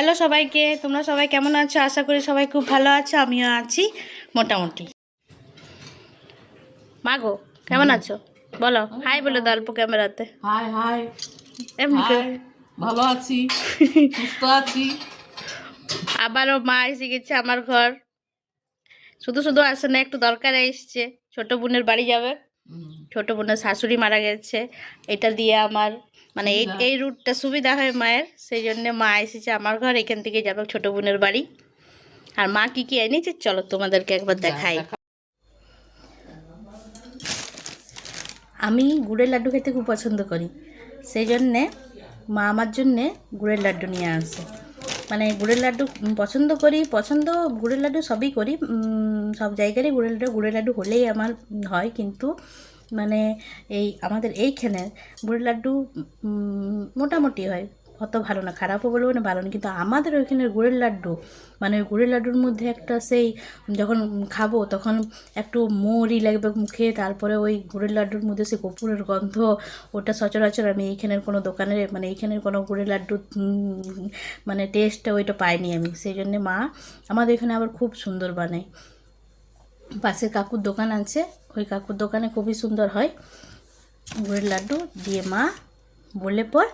Hello সবাইকে তোমরা সবাই কেমন আছো? আশা করি সবাই খুব ভালো আছো আমিও আছি মোটামুটি। মাগো কেমন আছো? বলো হাই বলে দাও অল্প ক্যামেরাতে। Hi hi. ভালো আছি সুস্থ আছি। আবারও মা এসে গেছে আমার ঘর। শুধু শুধু আসে না একটু দরকারে এসছে। ছোট বোনের বাড়ি যাবে। ছোট বোনের শাশুড়ি মারা গেছে। এটা দিয়ে আমার মানে এই এই রুটটা সুবিধা হয় মায়ের সেই জন্য মা এসেছে আমার ঘর এখান থেকে যাবে ছোট বোনের বাড়ি। আর মা কি কি এনেছে চলো তোমাদেরকে একবার দেখাই। আমি গুড়ের লাড্ডু খেতে খুব পছন্দ করি সেই জন্যে মা আমার জন্যে গুড়ের লাড্ডু নিয়ে আসে। মানে গুড়ের লাড্ডু পছন্দ করি পছন্দ গুড়ের লাড্ডু সবই করি সব জায়গারই গুড়ের লাড্ডু গুড়ের লাড্ডু হলেই আমার হয় কিন্তু মানে এই আমাদের এইখানে গুড়ের লাড্ডু মোটামুটি হয়। অত ভালো না, খারাপও বলব না, ভালো না। কিন্তু আমাদের ওইখানে গুড়ের লাড্ডু মানে ওই গুড়ের লাড্ডুর মধ্যে একটা সেই যখন খাব তখন একটু মোরই লাগবে মুখে, তারপরে ওই গুড়ের লাড্ডুর মধ্যে সেই কপুরের গন্ধ, ওটা সচরাচর আমি এইখানের কোনো দোকানের মানে এইখানের কোনো গুড়ের লাড্ডু মানে টেস্টটা ওইটা পাইনি আমি। সেই জন্যে মা আমাদের এখানে আবার খুব সুন্দর বানায়। পাশের কাকুর দোকান আছে। ওই কাকুর দোকানে খুবই সুন্দর হয়। গুড়ের লাড্ডু দিয়ে মা বলে পর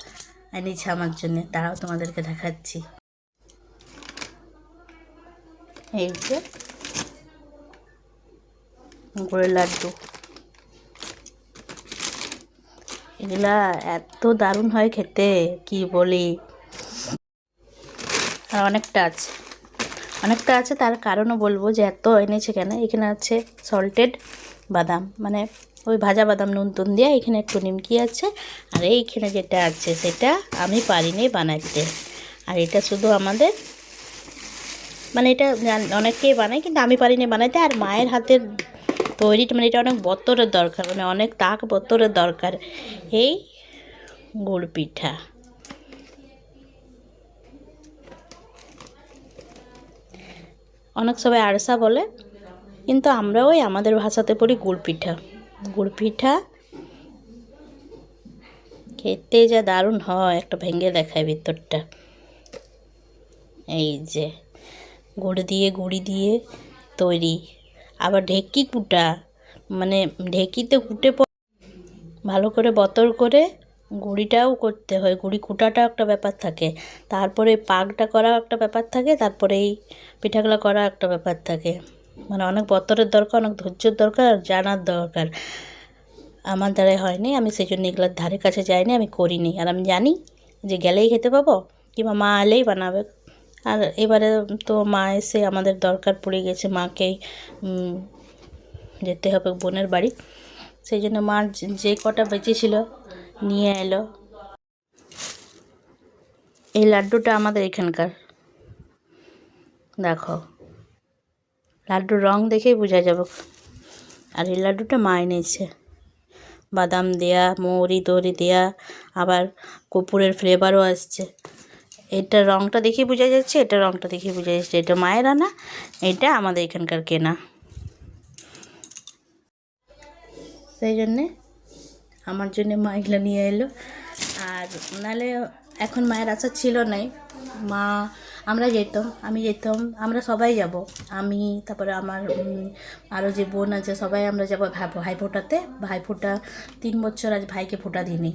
এনেছে আমার জন্য। তারাও তোমাদেরকে দেখাচ্ছি। এই হচ্ছে গুড়ের লাড্ডু। এগুলা এত দারুণ হয় খেতে, কি বলি? আর অনেকটা আছে। অনেকটা আছে, তার কারণও বলব যে এত এনেছে কেন? এখানে আছে সল্টেড বাদাম মানে ওই ভাজা বাদাম নুন টুন দিয়ে এখানে একটু নিমকি আছে, আর এইখানে যেটা আছে সেটা আমি পারিনি বানাইতে। আর এটা শুধু আমাদের মানে এটা অনেকেই বানায়, কিন্তু আমি পারিনি বানাইতে, আর মায়ের হাতের তৈরি মানে এটা অনেক বতরের দরকার মানে অনেক তাক বতরের দরকার। এই গুড় পিঠা। অনেক সবাই আরসা বলে, কিন্তু আমরা ওই আমাদের ভাষাতে পড়ি গুড় পিঠা। গুড় পিঠা খেতে যা দারুণ হয়, একটা ভেঙে দেখায় ভিতরটা। এই যে, গুড় দিয়ে গুড়ি দিয়ে তৈরি। আবার ঢেকি কুটা মানে ঢেকিতে কুটে ভালো করে বতর করে গুড়িটাও করতে হয়, গুড়ি কুটাটা একটা ব্যাপার থাকে। তারপরে পাকটা করা একটা ব্যাপার থাকে, তারপরে এই পিঠাগুলো করা একটা ব্যাপার থাকে। মানে অনেক বতরের দরকার, অনেক ধৈর্যের দরকার, আর জানার দরকার। আমার দ্বারাই হয়নি, আমি সেই জন্য এগুলোর ধারে কাছে যাইনি, আমি করিনি। আর আমি জানি যে গেলেই খেতে পাবো, কিংবা মা এলেই বানাবে। আর এবারে তো মা এসে আমাদের দরকার পড়ে গেছে মাকেই যেতে হবে বোনের বাড়ি। সেই জন্য মা যে- যে কটা বেঁচেছিল নিয়ে এলো। এই লাড্ডুটা আমাদের এখানকার। দেখো, লাড্ডুর রং দেখেই বোঝা যাবে। আর এই লাড্ডুটা মা এনেছে। বাদাম দেয়া, মৌরি তরি দেয়া, আবার কপুরের ফ্লেভারও আসছে। এটা রংটা দেখেই বোঝা যাচ্ছে, এটা রংটা দেখেই বোঝা যাচ্ছে। এটা মায়ের আনা, এটা আমাদের এখানকার কেনা। সেই জন্যে আমার জন্য মা এগুলো নিয়ে এলো। আর নাহলে এখন মায়ের আশা ছিল নাই। মা, আমরা যেতাম, আমি যেতাম, আমরা সবাই যাব। আমি, তারপরে আমার আরও যে বোন আছে, সবাই আমরা যাব ভাই ফোটাতে ভাই ফোটা তিন বছর আজ ভাইকে ফোটা দিইনি।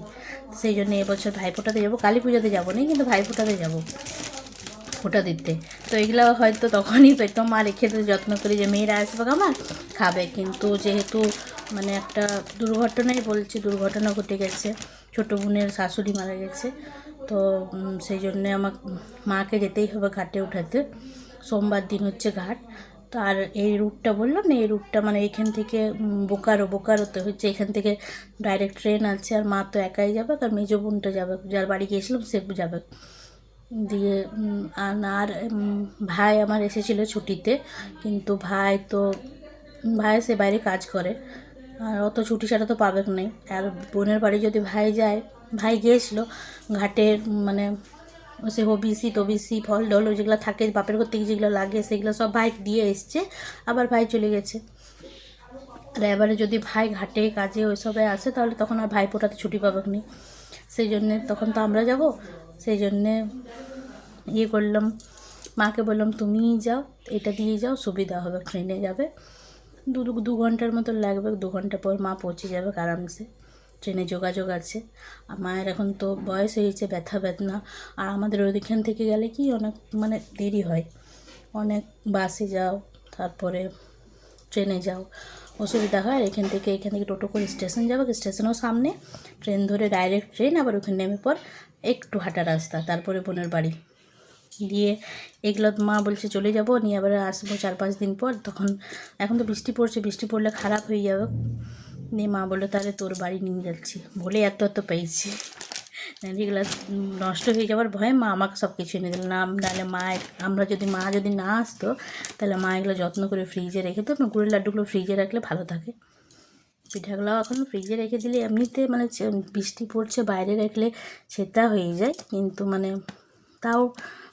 সেই জন্য এবছর ভাই ফোটাতে যাব। কালী পুজোতে যাব না, কিন্তু ভাই ফোটাতে যাব ফোটা দিতে। তো এগুলো হয়তো তখনই পেতাম। মা রেখে যত্ন করি যে মেয়েরা আসবে আমার, খাবে। কিন্তু যেহেতু মানে একটা দুর্ঘটনাই বলছি, দুর্ঘটনা ঘটে গেছে। ছোটো বোনের শাশুড়ি মারা গেছে। তো সেই জন্যে আমার মাকে যেতেই হবে ঘাটে উঠাতে। সোমবার দিন হচ্ছে ঘাট। তো আর এই রুটটা বললাম না, এই রুটটা মানে এখান থেকে বোকারো, বোকারোতে হচ্ছে। এখান থেকে ডাইরেক্ট ট্রেন আছে আর মা তো একাই যাবে আর মেজো বোনটা যাবে। যার বাড়ি গিয়েছিলাম সে যাবে। দিয়ে আর ভাই আমার এসেছিল ছুটিতে। কিন্তু ভাই তো, ভাই সে বাইরে কাজ করে। আর অত ছুটি ছাড়া তো পাবে নেই। আর বোনের বাড়ি যদি ভাই যায়, ভাই গিয়েছিল ঘাটের মানে সে হবিসি তবিসি ফল, ডল যেগুলো থাকে, বাপের করতে যেগুলো লাগে, সেগুলো সব ভাই দিয়ে এসছে, আবার ভাই চলে গেছে। আর এবারে যদি ভাই ঘাটে, কাজে ওইসবে আসে, তাহলে তখন আর ভাই ফোটাতে ছুটি পাবে নি সেই জন্যে তখন তো আমরা যাব, সেই জন্যে ইয়ে করলাম, মাকে বললাম, তুমিই যাও, এটা দিয়ে যাও, সুবিধা হবে ট্রেনে যাবে। দু দু- ঘণ্টার মতো লাগবে, দু ঘণ্টা পর মা পৌঁছে যাবে আরামসে ট্রেনে যোগাযোগ আছে। আর মায়ের এখন তো বয়স হয়েছে, ব্যথা বেদনা। আর আমাদের ওইখান থেকে গেলে কি অনেক মানে দেরি হয়। অনেক বাসে যাও, তারপরে ট্রেনে যাও। অসুবিধা হয়, এখান থেকে এখান থেকে টোটো করে স্টেশন যাব। স্টেশনও সামনে, ট্রেন ধরে ডাইরেক্ট ট্রেন, আবার ওখানে নেমে পর একটু হাঁটা রাস্তা, তারপরে বোনের বাড়ি। দিয়ে এগুলো মা বলছে চলে যাব, নিয়ে আবার আসব চার পাঁচ দিন পর। তখন এখন তো বৃষ্টি পড়ছে, বৃষ্টি পড়লে খারাপ হয়ে যাবে। নিয়ে মা বলল, তাহলে তোর বাড়ি নিয়ে যাচ্ছি। বলে এত এত পেয়েছি। এগুলো নষ্ট হয়ে যাওয়ার ভয়ে মা আমাকে সব কিছু এনে দিল। না নাহলে মা আমরা যদি মা যদি না আসতো, তাহলে মা এগুলো যত্ন করে ফ্রিজে রেখে তো গুড়ের লাড্ডুগুলো ফ্রিজে রাখলে ভালো থাকে। পিঠাগুলো এখন ফ্রিজে রেখে দিলে এমনিতে মানে বৃষ্টি পড়ছে, বাইরে রাখলে সেটা হয়ে যায়। কিন্তু মানে তাও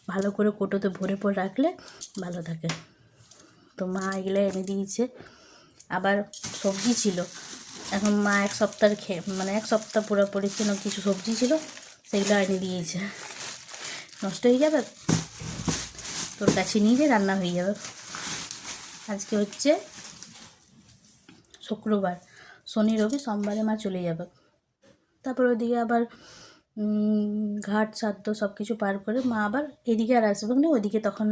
ভালো করে কোটোতে ভরে পর রাখলে ভালো থাকে। তো মা এগুলো এনে দিয়েছে। আবার সবজি ছিল। এখন মা এক সপ্তাহ খেয়ে মানে এক সপ্তাহ পুরোপুরি ছিল কিছু সবজি ছিল, সেগুলো এনে দিয়েছে। নষ্ট হয়ে যাবে? তোর কাছে নিয়ে যে, রান্না হয়ে যাবে। আজকে হচ্ছে শুক্রবার। শনি, রবি, সোমবারে মা চলে যাবে। তারপর ওইদিকে আবার ঘাট শ্রাদ্ধ সব কিছু পার করে মা আবার এদিকে আর আসবে না, ওদিকে তখন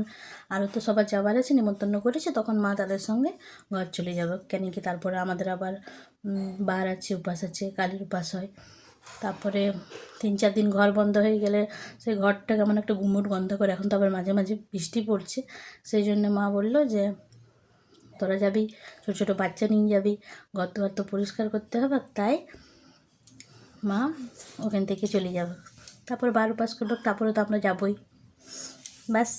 আরও তো সবার যাবার আছে, নিমন্ত্রণ করেছে, তখন মা তাদের সঙ্গে ঘর চলে যাবে। কেন কি তারপরে আমাদের আবার বার আছে, উপাস আছে, কালীর উপাস হয়। তারপরে তিন চার দিন ঘর বন্ধ হয়ে গেলে সেই ঘরটা কেমন একটা গুমুট গন্ধ করে, এখন তো আবার মাঝে মাঝে বৃষ্টি পড়ছে, সেই জন্য মা বলল যে, তোরা যাবি, ছোটো ছোটো বাচ্চা নিয়ে যাবি, ঘর দুয়ার তো পরিষ্কার করতে হবে, তাই মা ওখান থেকে চলে যাব। তারপর বারো পাস করব তারপরে তো আমরা যাবই। ব্যাস।